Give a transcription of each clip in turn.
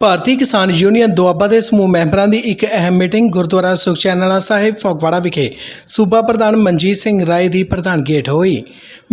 ਭਾਰਤੀ Kisan Union Doaba ਦੇ ਸਮੂਹ ਮੈਂਬਰਾਂ ਦੀ ਇੱਕ ਅਹਿਮ ਮੀਟਿੰਗ ਗੁਰਦੁਆਰਾ ਸੁਖਚੈਨਣਾ ਸਾਹਿਬ ਫਗਵਾੜਾ ਵਿਖੇ ਸੂਬਾ ਪ੍ਰਧਾਨ ਮਨਜੀਤ ਸਿੰਘ ਰਾਏ ਦੀ ਪ੍ਰਧਾਨਗੀ ਹੇਠ ਹੋਈ।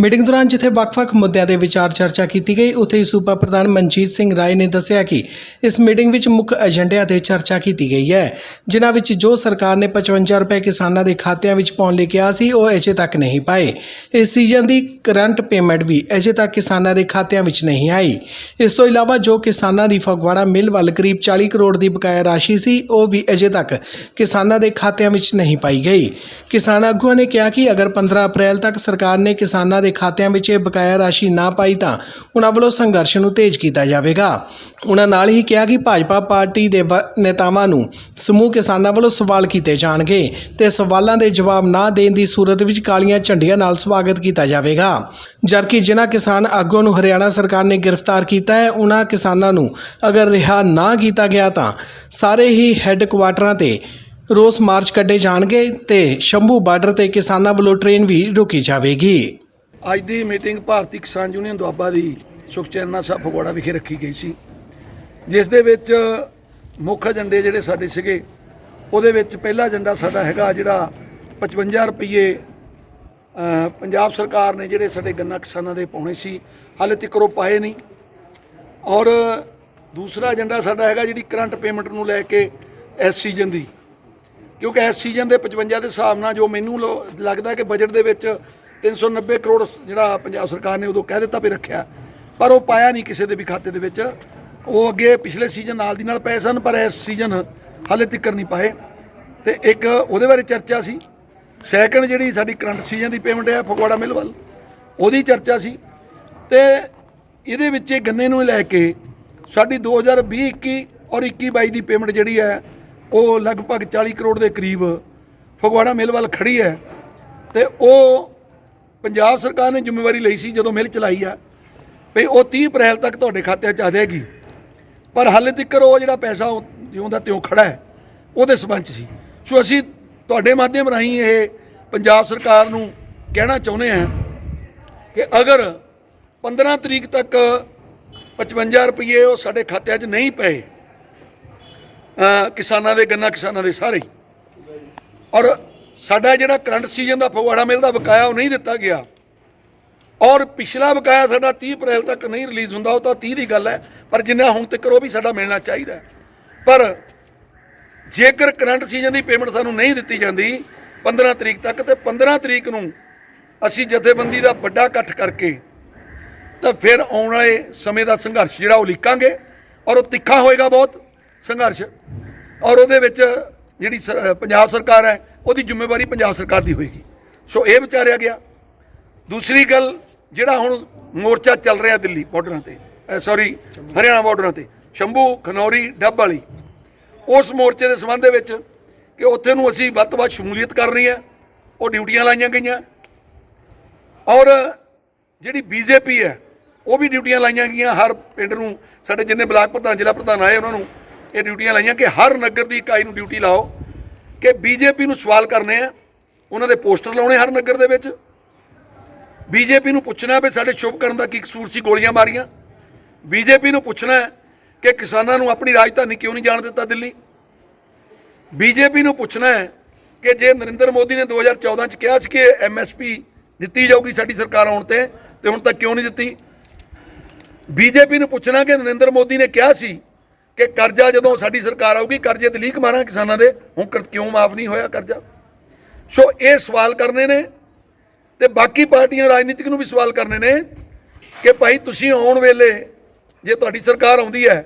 ਮੀਟਿੰਗ ਦੌਰਾਨ ਜਿੱਥੇ ਵੱਖ-ਵੱਖ ਮੁੱਦਿਆਂ ਦੇ ਵਿਚਾਰ ਚਰਚਾ ਕੀਤੀ ਗਈ, ਉੱਥੇ ਹੀ ਸੂਬਾ ਪ੍ਰਧਾਨ ਮਨਜੀਤ ਸਿੰਘ ਰਾਏ ਨੇ ਦੱਸਿਆ ਕਿ ਇਸ ਮੀਟਿੰਗ ਵਿੱਚ ਮੁੱਖ ਏਜੰਡਿਆਂ ਤੇ ਚਰਚਾ ਕੀਤੀ ਗਈ ਹੈ, ਜਿਨ੍ਹਾਂ ਵਿੱਚ ਜੋ ਸਰਕਾਰ ਨੇ 55 ਰੁਪਏ ਕਿਸਾਨਾਂ ਦੇ ਖਾਤਿਆਂ ਵਿੱਚ ਪਾਉਣ ਲਈ ਕਿਹਾ ਸੀ, ਉਹ ਅਜੇ ਤੱਕ ਨਹੀਂ ਪਾਏ। ਇਸ ਸੀਜ਼ਨ ਦੀ ਕਰੰਟ ਪੇਮੈਂਟ ਵੀ ਅਜੇ ਤੱਕ ਕਿਸਾਨਾਂ ਦੇ ਖਾਤਿਆਂ ਵਿੱਚ ਨਹੀਂ ਆਈ। ਇਸ ਤੋਂ ਇਲਾਵਾ ਜੋ ਕਿਸਾਨਾਂ ਦੀ ਫਗਵਾੜਾ ਮਿਲ ਵੱਲ ਕਰੀਬ 40 ਕਰੋੜ ਦੀ ਬਕਾਇਆ ਰਾਸ਼ੀ ਸੀ, ਉਹ ਵੀ ਅਜੇ ਤੱਕ ਕਿਸਾਨਾਂ ਦੇ ਖਾਤਿਆਂ ਵਿੱਚ ਨਹੀਂ ਪਾਈ ਗਈ। ਕਿਸਾਨ ਆਗੂਆਂ ਨੇ ਕਿਹਾ ਕਿ ਅਗਰ 15 ਅਪ੍ਰੈਲ ਤੱਕ ਸਰਕਾਰ ਨੇ ਕਿਸਾਨਾਂ ਦੇ ਖਾਤਿਆਂ ਵਿੱਚ ਇਹ ਬਕਾਇਆ ਰਾਸ਼ੀ ਨਾ ਪਾਈ ਤਾਂ ਉਹਨਾਂ ਵੱਲੋਂ ਸੰਘਰਸ਼ ਨੂੰ ਤੇਜ਼ ਕੀਤਾ ਜਾਵੇਗਾ। ਉਹਨਾਂ ਨਾਲ ਹੀ ਕਿਹਾ ਕਿ ਭਾਜਪਾ ਪਾਰਟੀ ਦੇ ਵ- ਨੇਤਾਵਾਂ ਨੂੰ ਸਮੂਹ ਕਿਸਾਨਾਂ ਵੱਲੋਂ ਸਵਾਲ ਕੀਤੇ ਜਾਣਗੇ ਤੇ ਸਵਾਲਾਂ ਦੇ ਜਵਾਬ ਨਾ ਦੇਣ ਦੀ ਸੂਰਤ ਵਿੱਚ ਕਾਲੀਆਂ ਝੰਡੀਆਂ ਨਾਲ ਸਵਾਗਤ ਕੀਤਾ ਜਾਵੇਗਾ। ਜਦਕਿ ਜਿਨ੍ਹਾਂ ਕਿਸਾਨ ਆਗੂਆਂ ਨੂੰ ਹਰਿਆਣਾ ਸਰਕਾਰ ਨੇ ਗ੍ਰਿਫਤਾਰ ਕੀਤਾ ਹੈ ਉਹਨਾਂ ਕਿਸਾਨਾਂ ਨੂੰ ਅਗਰ ਰਿਹਾ ਨਾ ਕੀਤਾ ਗਿਆ ਤਾਂ ਸਾਰੇ ਹੀ ਹੈੱਡਕੁਆਟਰਾਂ ਤੇ ਰੋਸ ਮਾਰਚ ਕੱਢੇ ਜਾਣਗੇ ਤੇ ਸ਼ੰਭੂ ਬਾਰਡਰ ਤੇ ਕਿਸਾਨਾਂ ਵੱਲੋਂ ਟ੍ਰੇਨ ਵੀ ਰੋਕੀ ਜਾਵੇਗੀ। ਅੱਜ ਦੀ ਮੀਟਿੰਗ ਭਾਰਤੀ ਕਿਸਾਨ ਯੂਨੀਅਨ ਦੁਆਬਾ ਦੀ ਸੁਖਚੈਨਾ ਸਾਹਿਬ ਫਗਵਾੜਾ ਵਿਖੇ ਰੱਖੀ ਗਈ ਸੀ। ਜਿਸ ਦੇ ਵਿੱਚ ਮੁੱਖ ਏਜੰਡੇ ਜਿਹੜੇ ਸਾਡੇ ਸੀਗੇ, ਉਹਦੇ ਵਿੱਚ ਪਹਿਲਾ ਏਜੰਡਾ ਸਾਡਾ ਹੈਗਾ ਜਿਹੜਾ 55 ਰੁਪਏ ਪੰਜਾਬ ਸਰਕਾਰ ਨੇ ਜਿਹੜੇ ਸਾਡੇ ਗੰਨਾ ਕਿਸਾਨਾਂ ਦੇ ਪਾਉਣੇ ਸੀ, ਹਾਲੇ ਤੱਕ ਉਹ ਪਾਏ ਨਹੀਂ। ਔਰ ਦੂਸਰਾ ਏਜੰਡਾ ਸਾਡਾ ਹੈਗਾ ਜਿਹੜੀ ਕਰੰਟ ਪੇਮੈਂਟ ਨੂੰ ਲੈ ਕੇ ਇਸ ਸੀਜ਼ਨ ਦੀ। ਕਿਉਂਕਿ ਇਸ ਸੀਜ਼ਨ ਦੇ 55 ਦੇ ਹਿਸਾਬ ਨਾਲ ਜੋ ਮੈਨੂੰ ਲੋ- ਲੱਗਦਾ ਕਿ ਬਜਟ ਦੇ ਵਿੱਚ 390 ਕਰੋੜ ਜਿਹੜਾ ਪੰਜਾਬ ਸਰਕਾਰ ਨੇ ਉਦੋਂ ਕਹਿ ਦਿੱਤਾ ਵੀ ਰੱਖਿਆ, ਪਰ ਉਹ ਪਾਇਆ ਨਹੀਂ ਕਿਸੇ ਦੇ ਵੀ ਖਾਤੇ ਦੇ ਵਿੱਚ। ਉਹ ਅੱਗੇ ਪਿਛਲੇ ਸੀਜ਼ਨ ਨਾਲ ਦੀ ਨਾਲ ਪਏ ਸਨ, ਪਰ ਇਸ ਸੀਜ਼ਨ ਹਾਲੇ ਤੱਕ ਨਹੀਂ ਪਾਏ। ਤੇ ਇੱਕ ਉਹਦੇ ਬਾਰੇ ਚਰਚਾ ਸੀ। ਸੈਕੰਡ ਜਿਹੜੀ ਸਾਡੀ ਕਰੰਟ ਸੀਜ਼ਨ ਦੀ ਪੇਮੈਂਟ ਹੈ, ਫਗਵਾੜਾ ਮਿਲ ਵੱਲ, ਉਹਦੀ ਚਰਚਾ ਸੀ। ਤੇ ਇਹਦੇ ਵਿੱਚ ਇਹ ਗੰਨੇ ਨੂੰ ਲੈ ਕੇ ਸਾਡੀ 2020 21 ਔਰ 21 22 ਦੀ ਪੇਮੈਂਟ ਜਿਹੜੀ ਹੈ, ਉਹ ਲਗਭਗ 40 ਕਰੋੜ ਦੇ ਕਰੀਬ ਫਗਵਾੜਾ ਮਿਲ ਵੱਲ ਖੜੀ ਹੈ। ਤੇ ਉਹ ਪੰਜਾਬ ਸਰਕਾਰ ਨੇ ਜ਼ਿੰਮੇਵਾਰੀ ਲਈ ਸੀ ਜਦੋਂ ਮਿਲ ਚਲਾਈ ਆ, ਵੀ ਉਹ 30 ਅਪ੍ਰੈਲ ਤੱਕ ਤੁਹਾਡੇ ਖਾਤਿਆਂ 'ਚ ਆ ਜਾਏਗੀ। ਪਰ ਹਾਲੇ ਤੱਕ ਉਹ ਜਿਹੜਾ ਪੈਸਾ ਉਹ ਜਿਉਂ ਤਿਉਂ ਖੜਾ ਹੈ, ਉਹਦੇ ਸਬੰਧ ਸੀ। ਸੋ ਅਸੀਂ ਤੁਹਾਡੇ ਮਾਧਿਅਮ ਰਾਹੀਂ ਇਹ ਪੰਜਾਬ ਸਰਕਾਰ ਨੂੰ ਕਹਿਣਾ ਚਾਹੁੰਦੇ ਹਾਂ ਕਿ ਅਗਰ 15 ਤਰੀਕ ਤੱਕ 55 ਰੁਪਏ ਉਹ ਸਾਡੇ ਖਾਤਿਆਂ 'ਚ ਨਹੀਂ ਪਏ ਕਿਸਾਨਾਂ ਦੇ, ਗੰਨਾ ਕਿਸਾਨਾਂ ਦੇ ਸਾਰੇ, ਔਰ ਸਾਡਾ ਜਿਹੜਾ ਕਰੰਟ ਸੀਜ਼ਨ ਦਾ ਫਗਵਾੜਾ ਮਿਲਦਾ ਬਕਾਇਆ ਉਹ ਨਹੀਂ ਦਿੱਤਾ ਗਿਆ ਔਰ ਪਿਛਲਾ ਬਕਾਇਆ ਸਾਡਾ 30 ਅਪ੍ਰੈਲ ਤੱਕ ਨਹੀਂ ਰਿਲੀਜ਼ ਹੁੰਦਾ, ਉਹ ਤਾਂ 30 ਦੀ ਗੱਲ ਹੈ, ਪਰ ਜਿੰਨਾ ਹੁਣ ਤੱਕ ਉਹ ਵੀ ਸਾਡਾ ਮਿਲਣਾ ਚਾਹੀਦਾ ਪਰ ਜੇਕਰ ਕਰੰਟ ਸੀਜ਼ਨ ਦੀ ਪੇਮੈਂਟ ਸਾਨੂੰ ਨਹੀਂ ਦਿੱਤੀ ਜਾਂਦੀ 15 ਤਰੀਕ ਤੱਕ, ਤੇ 15 ਤਰੀਕ ਨੂੰ ਅਸੀਂ ਜਥੇਬੰਦੀ ਦਾ ਵੱਡਾ ਇਕੱਠ ਕਰਕੇ ਤਾਂ ਫਿਰ ਆਉਣ ਵਾਲੇ ਸਮੇਂ ਦਾ ਸੰਘਰਸ਼ ਜਿਹੜਾ ਉਹ ਲਿਖਾਂਗੇ ਔਰ ਉਹ ਤਿੱਖਾ ਹੋਏਗਾ ਬਹੁਤ ਸੰਘਰਸ਼। ਔਰ ਉਹਦੇ ਵਿੱਚ ਜਿਹੜੀ ਸਰ- ਪੰਜਾਬ ਸਰਕਾਰ ਹੈ, ਉਹਦੀ ਜ਼ਿੰਮੇਵਾਰੀ ਪੰਜਾਬ ਸਰਕਾਰ ਦੀ ਹੋਏਗੀ। ਸੋ ਇਹ ਵਿਚਾਰਿਆ ਗਿਆ। ਦੂਸਰੀ ਗੱਲ ਜਿਹੜਾ ਹੁਣ ਮੋਰਚਾ ਚੱਲ ਰਿਹਾ ਦਿੱਲੀ ਬਾਰਡਰਾਂ ਤੇ ਸੌਰੀ ਹਰਿਆਣਾ ਬਾਰਡਰਾਂ ਤੇ, ਸ਼ੰਭੂ, ਖਨੌਰੀ, ਡੱਬ ਵਾਲੀ, ਉਸ ਮੋਰਚੇ ਦੇ ਸੰਬੰਧ ਦੇ ਵਿੱਚ ਕਿ ਉੱਥੇ ਨੂੰ ਅਸੀਂ ਵੱਧ ਤੋਂ ਵੱਧ ਸ਼ਮੂਲੀਅਤ ਕਰਨੀ ਹੈ, ਉਹ ਡਿਊਟੀਆਂ ਲਾਈਆਂ ਗਈਆਂ। ਔਰ ਜਿਹੜੀ ਬੀਜੇਪੀ ਹੈ, ਉਹ ਵੀ ਡਿਊਟੀਆਂ ਲਾਈਆਂ ਗਈਆਂ। ਹਰ ਪਿੰਡ ਨੂੰ, ਸਾਡੇ ਜਿੰਨੇ ਬਲਾਕ ਪ੍ਰਧਾਨ, ਜ਼ਿਲ੍ਹਾ ਪ੍ਰਧਾਨ ਆਏ ਉਹਨਾਂ ਨੂੰ ਇਹ ਡਿਊਟੀਆਂ ਲਾਈਆਂ ਕਿ ਹਰ ਨਗਰ ਦੀ ਇਕਾਈ ਨੂੰ ਡਿਊਟੀ ਲਾਓ ਕਿ ਬੀਜੇਪੀ ਨੂੰ ਸਵਾਲ ਕਰਨੇ ਆ, ਉਹਨਾਂ ਦੇ ਪੋਸਟਰ ਲਾਉਣੇ ਹਰ ਨਗਰ ਦੇ ਵਿੱਚ। ਬੀਜੇਪੀ ਨੂੰ ਪੁੱਛਣਾ ਵੀ ਸਾਡੇ ਸ਼ੁਭ ਕਰਨ ਦਾ ਕੀ ਕਸੂਰ ਸੀ ਗੋਲੀਆਂ ਮਾਰੀਆਂ? ਬੀਜੇਪੀ ਨੂੰ ਪੁੱਛਣਾ ਕਿ ਕਿਸਾਨਾਂ ਨੂੰ ਆਪਣੀ ਰਾਜਧਾਨੀ ਕਿਉਂ ਨਹੀਂ ਜਾਣ ਦਿੱਤਾ ਦਿੱਲੀ? ਬੀਜੇਪੀ ਨੂੰ ਪੁੱਛਣਾ ਹੈ ਕਿ ਜੇ ਨਰਿੰਦਰ ਮੋਦੀ ਨੇ 2014 ਚ ਕਿਹਾ ਸੀ ਕਿ ਐਮਐਸਪੀ ਦਿੱਤੀ ਜਾਊਗੀ ਸਾਡੀ ਸਰਕਾਰ ਆਉਣ ਤੇ ਤੇ ਹੁਣ ਤੱਕ ਕਿਉਂ ਨਹੀਂ ਦਿੱਤੀ? ਬੀਜੇਪੀ ਨੂੰ ਪੁੱਛਣਾ ਕਿ ਨਰਿੰਦਰ ਮੋਦੀ ਨੇ ਕਿਹਾ ਸੀ ਕਿ ਕਰਜ਼ਾ ਜਦੋਂ ਸਾਡੀ ਸਰਕਾਰ ਆਊਗੀ, ਕਰਜ਼ੇ ਤੇ ਲੀਕ ਮਾਰਾਂ ਕਿਸਾਨਾਂ ਦੇ, ਹੁਣ ਕਿਉਂ ਮਾਫ ਨਹੀਂ ਹੋਇਆ ਕਰਜ਼ਾ? ਸੋ ਇਹ ਸਵਾਲ ਕਰਨੇ ਨੇ। ਤੇ ਬਾਕੀ ਪਾਰਟੀਆਂ ਰਾਜਨੀਤਿਕ ਨੂੰ ਵੀ ਸਵਾਲ ਕਰਨੇ ਨੇ ਕਿ ਭਾਈ ਤੁਸੀਂ ਆਉਣ ਵੇਲੇ ਜੇ ਤੁਹਾਡੀ ਸਰਕਾਰ ਆਉਂਦੀ ਹੈ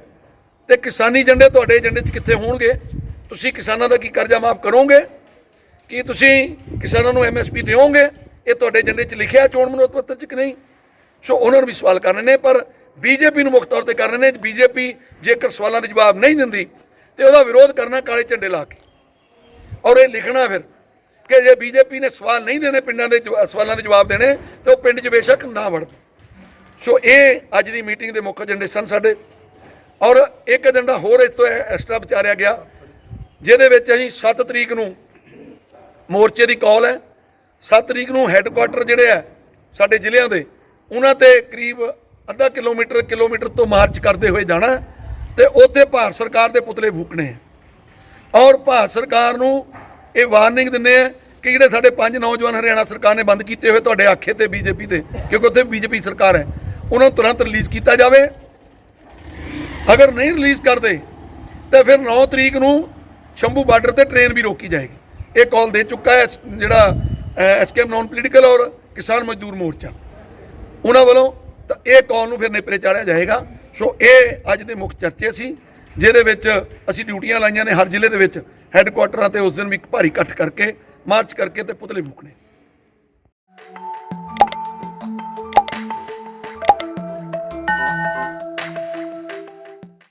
ਤੇ ਕਿਸਾਨੀ ਏਜੰਡੇ ਤੁਹਾਡੇ ਏਜੰਡੇ 'ਚ ਕਿੱਥੇ ਹੋਣਗੇ? ਤੁਸੀਂ ਕਿਸਾਨਾਂ ਦਾ ਕੀ ਕਰਜ਼ਾ ਮਾਫ ਕਰੋਗੇ? ਕੀ ਤੁਸੀਂ ਕਿਸਾਨਾਂ ਨੂੰ ਐਮਐਸਪੀ ਦਿਓਗੇ? ਇਹ ਤੁਹਾਡੇ ਏਜੰਡੇ 'ਚ ਲਿਖਿਆ ਚੋਣ ਮਨੋਰਥ ਪੱਤਰ 'ਚ ਕਿ ਨਹੀਂ? ਸੋ ਉਹਨਾਂ ਨੂੰ ਵੀ ਸਵਾਲ ਕਰਨੇ ਨੇ, ਪਰ ਬੀਜੇਪੀ ਨੂੰ ਮੁੱਖ ਤੌਰ ਤੇ ਕਰਨੇ ਨੇ। ਬੀਜੇਪੀ ਜੇਕਰ ਸਵਾਲਾਂ ਦੇ ਜਵਾਬ ਨਹੀਂ ਦਿੰਦੀ ਤੇ ਉਹਦਾ ਵਿਰੋਧ ਕਰਨਾ ਕਾਲੇ ਝੰਡੇ ਲਾ ਕੇ। ਔਰ ਇਹ ਲਿਖਣਾ ਫਿਰ ਕਿ ਜੇ ਬੀਜੇਪੀ ਨੇ ਸਵਾਲ ਨਹੀਂ ਦੇਣੇ ਪਿੰਡਾਂ ਦੇ ਜਵਾ- ਸਵਾਲਾਂ ਦੇ ਜਵਾਬ ਦੇਣੇ, ਤੇ ਉਹ ਪਿੰਡ 'ਚ ਬੇਸ਼ੱਕ ਨਾ ਵੜ ਸੋ ਇਹ ਅੱਜ ਦੀ ਮੀਟਿੰਗ ਦੇ ਮੁੱਖ ਏਜੰਡੇ ਸਨ ਸਾਡੇ। ਔਰ ਇੱਕ ਏਜੰਡਾ ਹੋਰ ਇਸ ਤੋਂ ਐਕਸਟਰਾ ਵਿਚਾਰਿਆ ਗਿਆ, ਜਿਹਦੇ ਵਿੱਚ ਅਸੀਂ 7 ਤਰੀਕ ਨੂੰ ਮੋਰਚੇ ਦੀ ਕਾਲ ਹੈ 7 ਤਰੀਕ ਨੂੰ ਹੈੱਡਕੁਆਟਰ ਜਿਹੜੇ ਆ ਸਾਡੇ ਜ਼ਿਲ੍ਹਿਆਂ ਦੇ, ਉਹਨਾਂ ਤੇ ਕਰੀਬ ਅੱਧਾ ਕਿਲੋਮੀਟਰ ਕਿਲੋਮੀਟਰ ਤੋਂ ਮਾਰਚ ਕਰਦੇ ਹੋਏ ਜਾਣਾ ਹੈ ਤੇ ਉੱਥੇ ਭਾਰਤ ਸਰਕਾਰ ਦੇ ਪੁਤਲੇ ਫੂਕਣੇ ਆ ਔਰ ਭਾਰਤ ਸਰਕਾਰ ਨੂੰ ਇਹ ਵਾਰਨਿੰਗ ਦਿੰਨੇ ਆ ਕਿ ਜਿਹੜੇ ਸਾਡੇ ਪੰਜ ਨੌਜਵਾਨ ਹਰਿਆਣਾ ਸਰਕਾਰ ਨੇ ਬੰਦ ਕੀਤੇ ਹੋਏ ਤੁਹਾਡੇ ਆਖੇ ਤੇ ਬੀਜੇਪੀ ਦੇ, ਕਿਉਂਕਿ ਉੱਥੇ ਬੀਜੇਪੀ ਸਰਕਾਰ ਹੈ। ਉਹਨਾਂ ਨੂੰ ਤੁਰੰਤ ਰਿਲੀਜ਼ ਕੀਤਾ ਜਾਵੇ। ਅਗਰ ਨਹੀਂ ਰਿਲੀਜ਼ ਕਰਦੇ, ਤਾਂ ਫਿਰ 9 ਤਰੀਕ ਨੂੰ ਸ਼ੰਭੂ ਬਾਰਡਰ ਤੇ ਟ੍ਰੇਨ ਵੀ ਰੋਕੀ ਜਾਏਗੀ। ਇਹ ਕਾਲ ਦੇ ਚੁੱਕਾ ਹੈ ਜਿਹੜਾ ਐਸਕੇਐਮ ਨਾਨ ਪੋਲੀਟੀਕਲ ਔਰ ਕਿਸਾਨ ਮਜ਼ਦੂਰ ਮੋਰਚਾ। ਉਹਨਾਂ ਵੱਲੋਂ ਤਾਂ ਇਹ ਕਾਲ ਨੂੰ ਫਿਰ ਨੇਪਰੇ ਚਾੜਿਆ ਜਾਏਗਾ। ਸੋ ਇਹ ਅੱਜ ਦੇ ਮੁੱਖ ਚਰਚੇ ਸੀ, ਜਿਹਦੇ ਵਿੱਚ ਅਸੀਂ ਡਿਊਟੀਆਂ ਲਾਈਆਂ ਨੇ ਹਰ ਜ਼ਿਲ੍ਹੇ ਦੇ ਵਿੱਚ। ਹੈੱਡਕੁਆਟਰਾਂ ਤੇ ਉਸ ਦਿਨ ਵੀ ਇੱਕ ਭਾਰੀ ਇਕੱਠ ਕਰਕੇ ਮਾਰਚ ਕਰਕੇ ਤੇ ਪੁਤਲੇ ਫੂਕਣੇ।